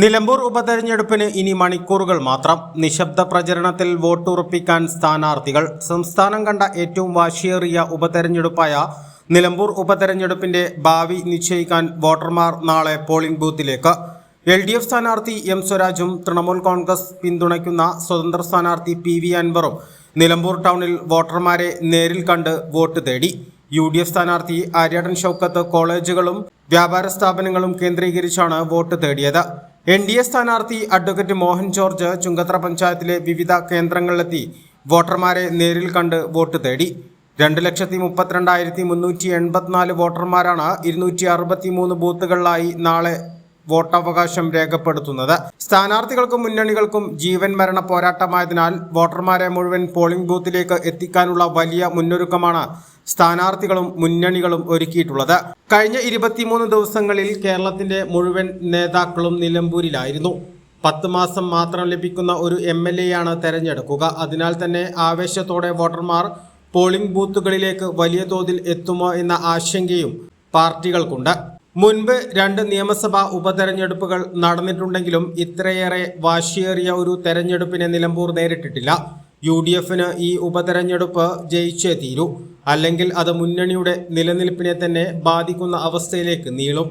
നിലമ്പൂർ ഉപതെരഞ്ഞെടുപ്പിന് ഇനി മണിക്കൂറുകൾ മാത്രം. നിശബ്ദ പ്രചരണത്തിൽ വോട്ടുറപ്പിക്കാൻ സ്ഥാനാർത്ഥികൾ. സംസ്ഥാനം കണ്ട ഏറ്റവും വാശിയേറിയ ഉപതെരഞ്ഞെടുപ്പായ നിലമ്പൂർ ഉപതെരഞ്ഞെടുപ്പിന്റെ ഭാവി നിശ്ചയിക്കാൻ വോട്ടർമാർ നാളെ പോളിംഗ് ബൂത്തിലേക്ക്. എൽ ഡി എഫ് സ്ഥാനാർത്ഥി എം സ്വരാജും തൃണമൂൽ കോൺഗ്രസ് പിന്തുണയ്ക്കുന്ന സ്വതന്ത്ര സ്ഥാനാർത്ഥി പി വി അൻവറും നിലമ്പൂർ ടൗണിൽ വോട്ടർമാരെ നേരിൽ കണ്ട് വോട്ട് തേടി. യു ഡി എഫ് സ്ഥാനാർത്ഥി ആര്യാടൻ ഷൗക്കത്ത് കോളേജുകളും വ്യാപാര സ്ഥാപനങ്ങളും കേന്ദ്രീകരിച്ചാണ് വോട്ട് തേടിയത്. എൻ ഡി എ സ്ഥാനാർത്ഥി അഡ്വക്കേറ്റ് മോഹൻ ജോർജ് ചുങ്കത്ര പഞ്ചായത്തിലെ വിവിധ കേന്ദ്രങ്ങളിലെത്തി വോട്ടർമാരെ നേരിൽ കണ്ട് വോട്ട് തേടി. രണ്ട് ലക്ഷത്തി മുപ്പത്തിരണ്ടായിരത്തി മുന്നൂറ്റി എൺപത്തിനാല് വോട്ടർമാരാണ് ഇരുന്നൂറ്റി അറുപത്തി മൂന്ന് ബൂത്തുകളിലായി നാളെ വോട്ടവകാശം രേഖപ്പെടുത്തുന്നത്. സ്ഥാനാർത്ഥികൾക്കും മുന്നണികൾക്കും ജീവൻ മരണ പോരാട്ടമായതിനാൽ വോട്ടർമാരെ മുഴുവൻ പോളിംഗ് ബൂത്തിലേക്ക് എത്തിക്കാനുള്ള വലിയ മുന്നൊരുക്കമാണ് സ്ഥാനാർത്ഥികളും മുന്നണികളും ഒരുക്കിയിട്ടുള്ളത്. കഴിഞ്ഞ ഇരുപത്തിമൂന്ന് ദിവസങ്ങളിൽ കേരളത്തിന്റെ മുഴുവൻ നേതാക്കളും നിലമ്പൂരിലായിരുന്നു. പത്ത് മാസം മാത്രം ലഭിക്കുന്ന ഒരു എം എൽ എയാണ് തെരഞ്ഞെടുക്കുക. അതിനാൽ തന്നെ ആവേശത്തോടെ വോട്ടർമാർ പോളിംഗ് ബൂത്തുകളിലേക്ക് വലിയ തോതിൽ എത്തുമോ എന്ന ആശങ്കയും പാർട്ടികൾക്കുണ്ട്. മുൻപ് രണ്ട് നിയമസഭാ ഉപതെരഞ്ഞെടുപ്പുകൾ നടന്നിട്ടുണ്ടെങ്കിലും ഇത്രയേറെ വാശിയേറിയ ഒരു തെരഞ്ഞെടുപ്പിനെ നിലമ്പൂർ നേരിട്ടിട്ടില്ല. യു ഡി എഫിന് ഈ ഉപതെരഞ്ഞെടുപ്പ് ജയിച്ചേ തീരൂ. അല്ലെങ്കിൽ അത് മുന്നണിയുടെ നിലനിൽപ്പിനെ തന്നെ ബാധിക്കുന്ന അവസ്ഥയിലേക്ക് നീളും.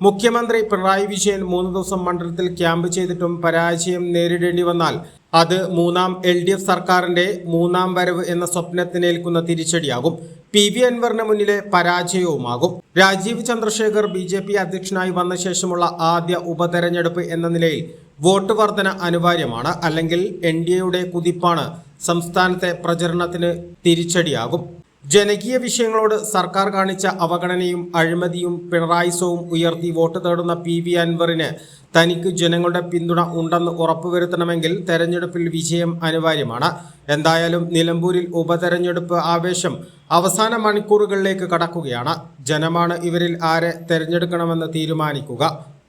മുഖ്യമന്ത്രി പിണറായി വിജയൻ മൂന്ന് ദിവസം മണ്ഡലത്തിൽ ക്യാമ്പ് ചെയ്തിട്ടും പരാജയം നേരിടേണ്ടി വന്നാൽ അത് മൂന്നാം എൽ ഡി എഫ് സർക്കാരിന്റെ മൂന്നാം വരവ് എന്ന സ്വപ്നത്തിനേൽക്കുന്ന തിരിച്ചടിയാകും. പി വി അൻവറിന് മുന്നിലെ പരാജയവുമാകും. Rajeev Chandrasekhar B J P അധ്യക്ഷനായി വന്ന ശേഷമുള്ള ആദ്യ ഉപതെരഞ്ഞെടുപ്പ് എന്ന നിലയിൽ വോട്ട് വർധന അനിവാര്യമാണ്. അല്ലെങ്കിൽ എൻ ഡി എയുടെ കുതിപ്പാണ് സംസ്ഥാനത്തെ പ്രചരണത്തിന് തിരിച്ചടിയാകും. ജനകീയ വിഷയങ്ങളോട് സർക്കാർ കാണിച്ച അവഗണനയും അഴിമതിയും പിണറായിസവും ഉയർത്തി വോട്ട് തേടുന്ന പി വി അൻവറിന് തനിക്ക് ജനങ്ങളുടെ പിന്തുണ ഉണ്ടെന്ന് ഉറപ്പുവരുത്തണമെങ്കിൽ തെരഞ്ഞെടുപ്പിൽ വിജയം അനിവാര്യമാണ്. എന്തായാലും നിലമ്പൂരിൽ ഉപതെരഞ്ഞെടുപ്പ് ആവേശം അവസാന മണിക്കൂറുകളിലേക്ക് കടക്കുകയാണ്. ജനമാണ് ഇവരിൽ ആരെ തെരഞ്ഞെടുക്കണമെന്ന് തീരുമാനിക്കുക.